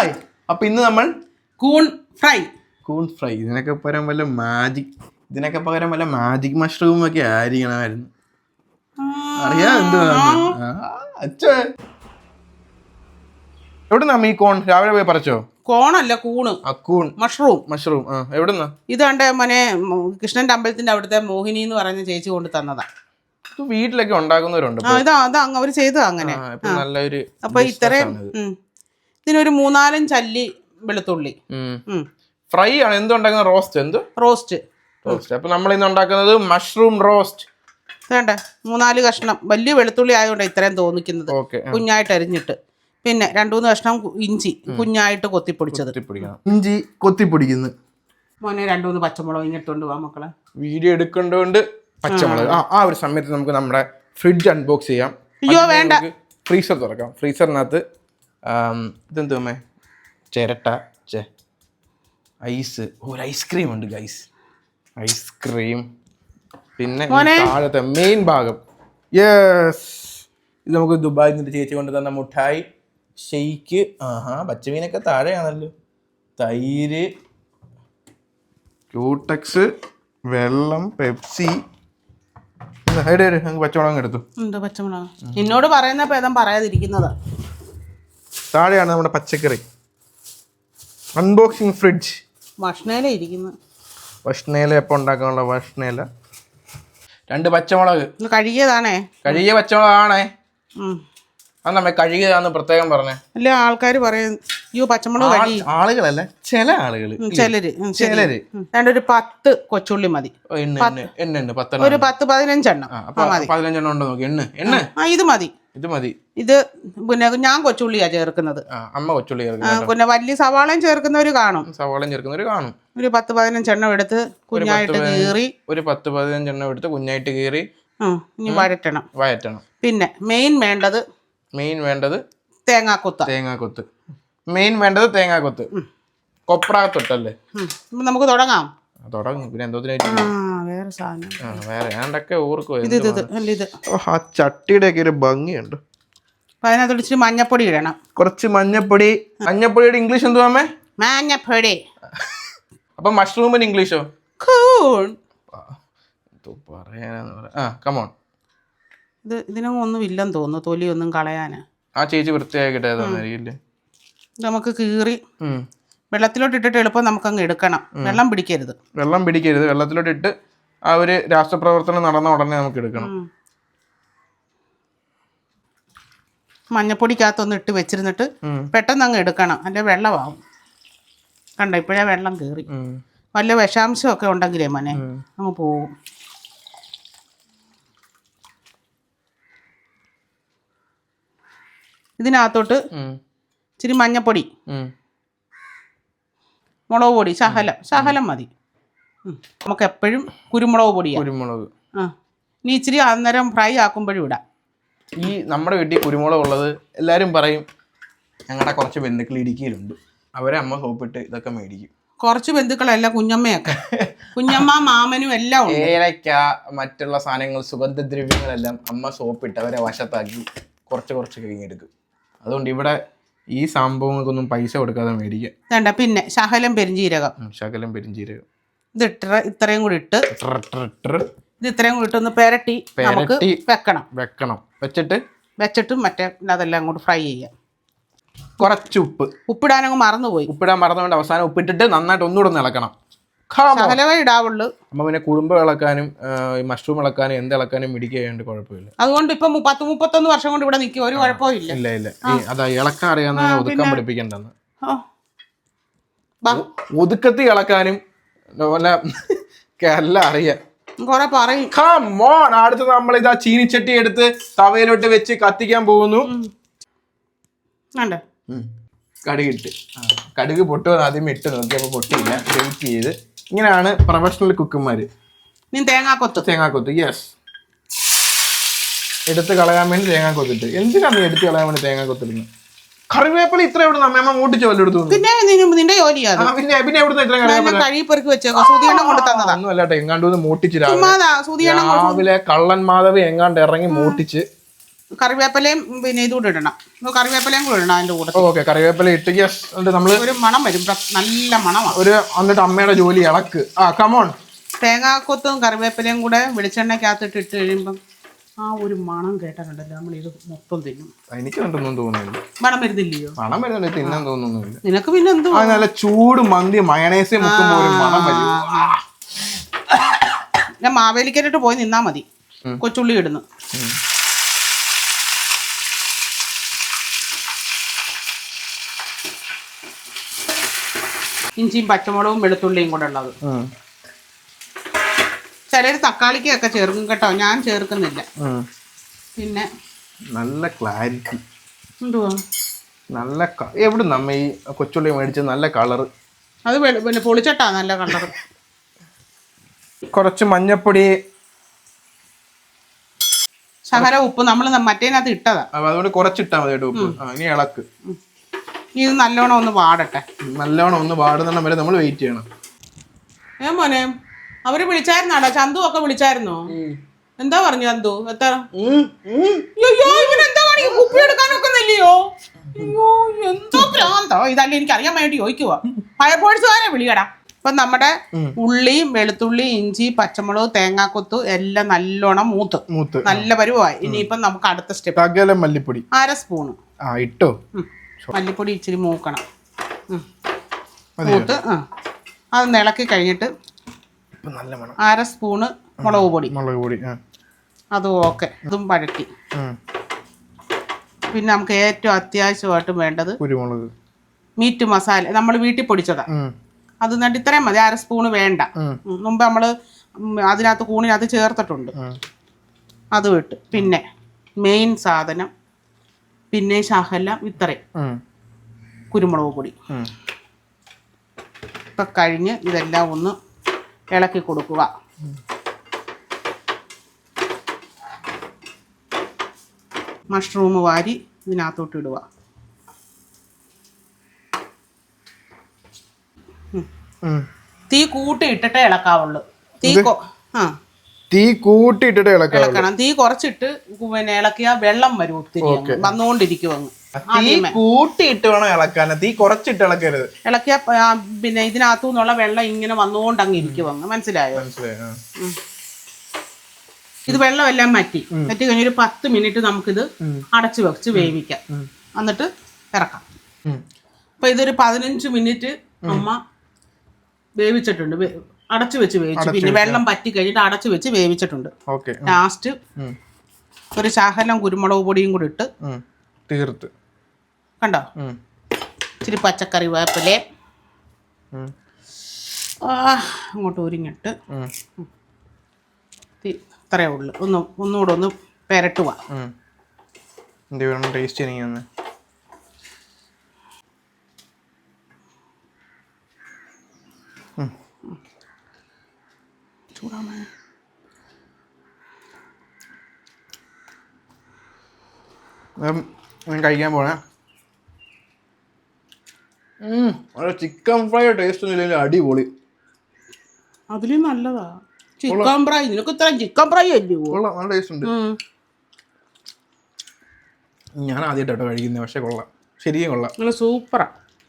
Hi അപ്പൊ ഇന്ന് നമ്മൾ കൂൺ ഫ്രൈ. കൂൺ ഫ്രൈ. ഇതിനൊക്കെ പകരം വല്ല മാജിക് ഇതിനൊക്കെ പകരം വല്ല മാജിക് മഷ്റൂം ഒക്കെ ആയിരിക്കണമായിരുന്നു. അറിയാ അച്ഛേ. എവിടുന്നാ ഈ കോൺ രാവിലെ പോയി പറിച്ചോ? കോണല്ല കൂണ് കൂൺ. മഷ്റൂം മഷ്റൂം ആ എവിടുന്നാ? ഇതാണ്ട് മനെ കൃഷ്ണന്റെ അമ്പലത്തിന്റെ അവിടുത്തെ മോഹിനി എന്ന് പറഞ്ഞ ചേച്ചി കൊണ്ട് തന്നതാ. വീട്ടിലൊക്കെ ഉണ്ടാക്കുന്നവരുണ്ട്. ഇതാ അതാ അവർ ചെയ്തതാ അങ്ങനെ. നല്ലൊരു അപ്പൊ ഇത്രയും. ഇതിനൊരു മൂന്നാലഞ്ച് ചല്ലി വെളുത്തുള്ളി. ഫ്രൈ ആണ്. എന്തുണ്ടാക്കുന്ന റോസ്റ്റ്? എന്ത്? റോസ്റ്റ്. റോസ്റ്റ്. അപ്പൊ നമ്മൾ ഇന്ന് ഉണ്ടാക്കുന്നത് മഷ്റൂം റോസ്റ്റ്. വേണ്ട മൂന്നാൽ കഷ്ണം. വലിയ വെളുത്തുള്ളി ആയതുകൊണ്ട് ഇത്രയും തോന്നിക്കുന്നത്. കുഞ്ഞായിട്ട് അരിഞ്ഞിട്ട്. പിന്നെ രണ്ടു മൂന്ന് കഷ്ണം ഇഞ്ചി. കുഞ്ഞായിട്ട് കൊത്തിപ്പൊടിച്ചത്. ഇഞ്ചി കൊത്തിപ്പൊടിക്കുന്നു. മോനെ രണ്ടു മൂന്ന് പച്ചമുളക് ഇങ്ങോട്ടുണ്ട് വാ മക്കളെ. വീഡിയോ എടുക്കേണ്ടതുകൊണ്ട് പച്ചമുളക്. ആ. ആ ഒരു സമയത്ത് നമുക്ക് നമ്മുടെ ഫ്രിഡ്ജ് അൺബോക്സ് ചെയ്യാം. അയ്യോ വേണ്ട. ഫ്രീസർ തുറക്കാം. ഫ്രീസറിനകത്ത് ഇതെന്തുമേ ചിരട്ട ചേ ഐസ്. ഒരു ഐസ്ക്രീം ഉണ്ട് ഗൈസ് ഐസ്ക്രീം പിന്നെ താഴത്തെ മെയിൻ ഭാഗം. യെസ് ഇത് നമുക്ക് ദുബായിൽ നിന്ന് ചേച്ചി കൊണ്ട് തന്ന മുട്ടായി ഷെയ്ക്ക്. ആഹാ പച്ചമീനൊക്കെ താഴെയാണല്ലോ. തൈര്. ക്യൂട്ടക്സ് വെള്ളം പെപ്സി. പച്ചമുളക് എടുത്തു. പച്ചമുളക്? എന്നോട് പറയുന്ന ഭേദം പറയാതിരിക്കുന്നതാ. താഴെയാണ് നമ്മുടെ പച്ചക്കറി. അൺബോക്സിങ് ഫ്രിഡ്ജ് ഭക്ഷണേല ഇരിക്കുന്നു. ഭക്ഷണേല എപ്പോൾ ഉണ്ടാക്കാനുള്ള ഭക്ഷണേല രണ്ട് പച്ചമുളക്. കഴുകിയതാണേ. കഴുകിയ പച്ചമുളകാണേ. അത് നമ്മെ കഴുകിയതാന്ന് പ്രത്യേകം പറഞ്ഞേ. അല്ല ആൾക്കാർ പറയും അയ്യോ പച്ചമുളക് കഴുകി. ആളുകളല്ല? ചില ആളുകൾ ചിലര്. ചിലര്. രണ്ടൊരു പത്ത് കൊച്ചുള്ളി മതി. എണ്ണ എണ്ണ ഒരു പത്ത് പതിനഞ്ചെണ്ണം. പതിനഞ്ചെണ്ണം ഉണ്ടോ നോക്കി? എണ്ണ എണ്ണ. ആ ഇത് മതി. ഇത് മതി. ഇത് പിന്നെ ഞാൻ കൊച്ചുള്ളിയാ ചേർക്കുന്നത്. അമ്മ കൊച്ചുള്ളി പിന്നെ വലിയ സവാളയും ചേർക്കുന്നവര് കാണും. സവാളയും ചേർക്കുന്നവര് കാണും. ഒരു പത്ത് പതിനഞ്ചെണ്ണം എടുത്ത് കുഞ്ഞായിട്ട് കീറി. ഒരു പത്ത് പതിനഞ്ചെണ്ണം എടുത്ത് കുഞ്ഞായിട്ട് കീറി. ഇനി വഴറ്റണം. വഴറ്റണം. പിന്നെ മെയിൻ വേണ്ടത് മെയിൻ വേണ്ടത് തേങ്ങാക്കൊത്ത്. തേങ്ങാക്കൊത്ത്. മെയിൻ വേണ്ടത് തേങ്ങാക്കൊത്ത്. കൊപ്രാത്തൊട്ടല്ലേ? നമുക്ക് തുടങ്ങാം. തുടങ്ങി. പിന്നെ എന്തോത്തിനായിട്ട് വേറെ സാധനം. വേറെ. ഞാണ്ടൊക്കെ ഓർക്കും ആ ചട്ടിയുടെ ഒക്കെ ഒരു ഭംഗിയുണ്ട്. അതിനകത്ത് ഇച്ചിരി മഞ്ഞപ്പൊടി ഇടണം. കുറച്ച് മഞ്ഞപ്പൊടി. മഞ്ഞപ്പൊടിയുടെ ഇംഗ്ലീഷ് എന്തുവാമേ മഞ്ഞപ്പൊടി. അപ്പൊ മഷ്റൂമിന് ഇംഗ്ലീഷോ? പറയാനാന്ന് പറയാ. ആ കമോൺ ഇത് ഇതിനൊന്നും ഒന്നും ഇല്ലെന്ന് തോന്നുന്നു തൊലിയൊന്നും കളയാന്. ആ ചേച്ചി വൃത്തിയായി കിട്ടാതെ ഇത് നമുക്ക് കീറി വെള്ളത്തിലോട്ട് ഇട്ടിട്ട് എളുപ്പം നമുക്കങ്ങ് എടുക്കണം. വെള്ളം പിടിക്കരുത്. വെള്ളം പിടിക്കരുത്. വെള്ളത്തിലോട്ട് ഇട്ട് ആ ഒരു രാഷ്ട്രപ്രവർത്തനം നടന്ന ഉടനെ നമുക്ക് എടുക്കണം. മഞ്ഞപ്പൊടിക്കകത്തൊന്ന് ഇട്ട് വെച്ചിരുന്നിട്ട് പെട്ടെന്ന് അങ്ങ് എടുക്കണം. അല്ലെ വെള്ളമാവും. കണ്ട? ഇപ്പോഴേ വെള്ളം കേറി. വല്ല വിഷാംശമൊക്കെ ഉണ്ടെങ്കിലേ മനെ അങ്ങ് പോകും ഇതിനകത്തോട്ട് ഇച്ചിരി മഞ്ഞപ്പൊടി. മുളക് പൊടി ശകലം. ശകലം മതി. നമുക്ക് എപ്പോഴും കുരുമുളക് പൊടിയാണ് കുരുമുളക്. ആ. ഇനി ഇച്ചിരി അന്നേരം ഫ്രൈ ആക്കുമ്പോഴും ഇടാം. ഈ നമ്മുടെ വീട്ടിൽ കുരുമുളക് ഉള്ളത് എല്ലാവരും പറയും ഞങ്ങളുടെ കുറച്ച് ബന്ധുക്കൾ ഇടുക്കിയിലുണ്ട്. അവരെ അമ്മ സോപ്പിട്ട് ഇതൊക്കെ മേടിക്കും. കുറച്ച് ബന്ധുക്കളല്ല കുഞ്ഞമ്മയൊക്കെ. കുഞ്ഞമ്മ മാമനും എല്ലാം ഉണ്ട്. ഏലക്ക മറ്റുള്ള സാധനങ്ങൾ സുഗന്ധദ്രവ്യങ്ങളെല്ലാം അമ്മ സോപ്പിട്ട് അവരെ വശത്താക്കി കുറച്ച് കുറച്ച് കഴിഞ്ഞെടുക്കും അതുകൊണ്ട് ഇവിടെ ഈ സംഭവങ്ങൾക്കൊന്നും പൈസ കൊടുക്കാതെ മേടിക്കാം. വേണ്ട പിന്നെ ശകലം പെരിഞ്ചീരകം ശകലം പെരിഞ്ചീരകം ഇത് ഇത്ര ഇത്രയും കൂടി ഇട്ട് ട്ര ട്ര ട്ര. ഇത് ഇത്രയും കൂടി ഇട്ടൊന്ന് പെരട്ടി നമുക്ക് പെരട്ടി. വെക്കണം. വെക്കണം. വെച്ചിട്ട്? വെച്ചിട്ട് മറ്റേ അതെല്ലാം കൂടി ഫ്രൈ ചെയ്യാം. കുറച്ച് ഉപ്പ്. ഉപ്പിടാനങ്ങ് മറന്നുപോയി. ഉപ്പിടാൻ മറന്നുകൊണ്ട് അവസാനം ഉപ്പിട്ടിട്ട് നന്നായിട്ട് ഒന്നുകൂടെ ഒന്ന് ഇളക്കണം. ശകലമേ ഇടാവുള്ളൂ. അമ്മ പിന്നെ കുടുംബ ഇളക്കാനും ഈ മഷ്റൂം ഇളക്കാനും എന്ത് ഇളക്കാനും മിടിക്കാണ്ട് കുഴപ്പമില്ല. അതുകൊണ്ട് ഇപ്പൊ പത്ത് മുപ്പത്തൊന്ന് വർഷം കൊണ്ട് ഇവിടെ നിൽക്കും. ഒരു കുഴപ്പവും ഇല്ല. ഇല്ല ഇല്ല. അതാ ഇളക്കാൻ അറിയാവുന്ന ഒതുക്കാൻ പഠിപ്പിക്കണ്ടെന്ന് ഒതുക്കത്തി ഇളക്കാനും വല്ല എല്ലാം അറിയാം. കൊറേ പറയും. കമോൺ അടുത്ത് നമ്മൾ ഇതാ ചീനിച്ചട്ടി എടുത്ത് തവയിലോട്ട് വെച്ച് കത്തിക്കാൻ പോകുന്നു. കടുകിട്ട് കടുക് പൊട്ടു ആദ്യം ഇട്ട് നോക്കിയപ്പോൾ പൊട്ടിയില്ല. വെയിറ്റ് ചെയ്ത്. ഇങ്ങനെയാണ് പ്രൊഫഷണൽ കുക്കുമാർ നീ തേങ്ങാക്കൊത്ത് തേങ്ങാക്കൊത്ത് യെസ് എടുത്ത് കളയാൻ വേണ്ടി തേങ്ങാക്കൊത്തിട്ട് എന്തിനാണ് നീ എടുത്ത് കളയാൻ വേണ്ടി തേങ്ങാക്കൊത്തിടുന്നത് കറിവേപ്പില ഇത്ര എവിടെ അമ്മ? മൂട്ടിച്ച് വല്ല എടുത്തു പിന്നെ നിന്റെ- നിന്റെ ജോലിയാ ആ പിന്നെ പിന്നെ എവിടുന്ന് ഇത്ര കറിവേപ്പില? ഞാൻ കഴുകി പെറുക്കി വെച്ചേക്കോ സൂതിയെണ്ണം കൊണ്ട് തന്നതാ. ഒന്നും അല്ലാട്ടെ എങ്ങാണ്ട് മൂട്ടിച്ച് രാവിലെ കള്ളൻ മാധവ് എങ്ങാണ്ട് ഇറങ്ങി മൂട്ടിച്ച് കറിവേപ്പിലയും പിന്നെ ഇതുകൂടെ ഇടണം. കറിവേപ്പിലയും കൂടെ ഇടണം അതിന്റെ കൂടെ. ഓക്കെ കറിവേപ്പില ഇട്ട് നമ്മൾ ഒരു മണം വരും നല്ല മണമാണ് ഒരു എന്നിട്ട് അമ്മയുടെ ജോലി ഇളക്ക്. ആ കമോൺ തേങ്ങാക്കൊത്തും കറിവേപ്പിലയും കൂടെ വെളിച്ചെണ്ണയ്ക്കകത്തിട്ട് ഇട്ട് കഴിയുമ്പം ആ ഒരു മണം കേട്ടിട്ടുണ്ടല്ലോ നമ്മൾ ഇത് മൊത്തം തിന്നും. എനിക്ക് കണ്ടൊന്നും തോന്നുന്നില്ല. മണം വരുന്നില്ലയോ? മണം വരുന്നില്ല തിന്നാൻ തോന്നുന്നില്ല. നിനക്ക് പിന്നെ എന്തോ നല്ല ചൂട് മന്തി മയണേസ് മുക്കുമ്പോ ഒരു മണം വരും. ഞാൻ മാവേലിക്കരട്ട് പോയി നിന്നാ മതി. കൊച്ചുള്ളി ഇടുന്നു. ഇഞ്ചിയും പച്ചമുളകും വെളുത്തുള്ളിയും കൂടെ ഉള്ളത്. ചിലർ തക്കാളിക്കൊക്കെ ചേർക്കും കേട്ടോ. ഞാൻ ചേർക്കുന്നില്ല. പിന്നെ? നല്ല ക്ലാരിറ്റി. എന്തുവാ? നല്ല എവിടെ നമ്മ ഈ കൊച്ചുള്ളി മേടിച്ച നല്ല കളർ അത് പിന്നെ പൊളിച്ചട്ടാ നല്ല കളർ കുറച്ച് മഞ്ഞപ്പൊടി. ശകല ഉപ്പ് നമ്മൾ മറ്റേനകത്ത് ഇട്ടതാ. അതുകൊണ്ട് കുറച്ചിട്ടാ മതി ഉപ്പ്. ഇനി ഇളക്ക്. ഇത് നല്ലോണം ഒന്ന് വാടട്ടെ. നല്ലോണം ഒന്ന് വാടുന്നിടം വരെ നമ്മൾ വെയിറ്റ് ചെയ്യണം. ഏ മോനെ അവർ വിളിച്ചായിരുന്നാടാ? ചന്തു ഒക്കെ വിളിച്ചായിരുന്നോ? എന്താ പറഞ്ഞു ചന്തു? എത്ര? അയ്യോ ഇവൻ എന്താ കാണിക്കും കുപ്പി എടുക്കാനൊക്കുന്നില്ലയോ? അയ്യോ എന്തോ ഭ്രാന്തോ. ഇതല്ല എനിക്ക് അറിയാൻ വേണ്ടി ചോദിക്കുക ഫയർഫോഴ്സുകാരെ വിളിക്കടാ ഇപ്പൊ നമ്മുടെ ഉള്ളിയും വെളുത്തുള്ളി ഇഞ്ചി പച്ചമുളക് തേങ്ങാക്കൊത്തു എല്ലാം നല്ലോണം മൂത്ത്. മൂത്ത്. നല്ല പരുവായി ഇനിയിപ്പം നമുക്ക് അടുത്ത സ്റ്റെപ്പ് മല്ലിപ്പൊടി. അര സ്പൂണ് ആ ഇട്ടോ. മല്ലിപ്പൊടി ഇച്ചിരി മൂക്കണം? മൂത്ത് ആ. അത് ഇളക്കി കഴിഞ്ഞിട്ട് അര സ്പൂണ് മുളക് പൊടി. മുളക് പൊടി അതും ഓക്കെ. അതും വഴറ്റി പിന്നെ നമുക്ക് ഏറ്റവും അത്യാവശ്യമായിട്ട് വേണ്ടത് കുരുമുളക്. മീറ്റ് മസാല. നമ്മൾ വീട്ടിൽ പൊടിച്ചതാ. അത് എന്നിട്ട് ഇത്രയും മതി. അര സ്പൂണ് വേണ്ട. മുമ്പ് നമ്മൾ അതിനകത്ത് കൂണിനകത്ത് ചേർത്തിട്ടുണ്ട്. അത് വിട്ട്. പിന്നെ മെയിൻ സാധനം പിന്നെ ശകലം ഇത്രയും. കുരുമുളക് പൊടി. ഇപ്പൊ കഴിഞ്ഞ് ഇതെല്ലാം ഒന്ന് ഇളക്കി കൊടുക്കുക. മഷ്റൂം വാരി ഇതിനകത്തോട്ട് ഇടുക. തീ കൂട്ടി ഇട്ടിട്ടേ ഇളക്കാവുള്ളൂ. തീ കൊ- ആ. തീ കൂട്ടിയിട്ടിട്ട് ഇളക്കാം ഇളക്കണം. തീ കുറച്ചിട്ട് പിന്നെ ഇളക്കിയ വെള്ളം വരും ഒത്തിരി അങ്ങ്. വന്നുകൊണ്ടിരിക്കും അങ്ങ്. തീ കൂട്ടിയിട്ട് വേണം ഇളക്കാൻ തീ കുറച്ചിട്ട് ഇളക്കരുത്. ഇളക്കിയ പിന്നെ ഇതിനകത്തു നിന്നുള്ള വെള്ളം ഇങ്ങനെ വന്നുകൊണ്ട് അങ്ങ് ഇരിക്കും അങ്ങ്. മനസ്സിലായോ? മനസ്സിലായി ആ. ഉം. ഇത് വെള്ളമെല്ലാം മാറ്റി മാറ്റി കഴിഞ്ഞ് ഒരു പത്ത് മിനിറ്റ് നമുക്കിത് അടച്ചു വെച്ച് വേവിക്കാം. എന്നിട്ട് ഇറക്കാം. ഉം. അപ്പൊ ഇതൊരു പതിനഞ്ച് മിനിറ്റ് അമ്മ വേവിച്ചിട്ടുണ്ട്. വേ- അടച്ചു വെച്ച് വേവിച്ചു. പിന്നെ വെള്ളം പറ്റി കഴിഞ്ഞിട്ട് അടച്ചു വെച്ച് വേവിച്ചിട്ടുണ്ട്. ഓക്കെ. ലാസ്റ്റ് ഒരു ശാഹലം കുരുമുളക് പൊടിയും കൂടി ഇട്ട്. തീർത്ത്. കണ്ടോ? ഇച്ചിരി പച്ചക്കറി വേപ്പിലെ. അങ്ങോട്ട് ഒരുങ്ങിട്ട്. ഇത്രയേ ഉള്ളൂ. ഒന്ന് ഒന്നുകൂടെ ഒന്ന് പെരട്ടുക. എന്ത് ടേസ്റ്റ് ഒന്ന്? ചൂടാമേ ഞാൻ കഴിക്കാൻ പോണേ ചിക്കൻ ഫ്രൈ ടേസ്റ്റ് ഒന്നും ഇല്ലെങ്കിൽ അടിപൊളി. അതിലും നല്ലതാ. ചിക്കൻ ഫ്രൈ നിനക്ക് ഇത്ര ചിക്കൻ ഫ്രൈ അല്ലേ? കൊള്ളാം നല്ല ടേസ്റ്റ് ഉണ്ട്. ഞാൻ ആദ്യമായിട്ടോ കഴിക്കുന്നത് പക്ഷെ കൊള്ളാം. ശരിക്കും കൊള്ളാം. നല്ല സൂപ്പറാ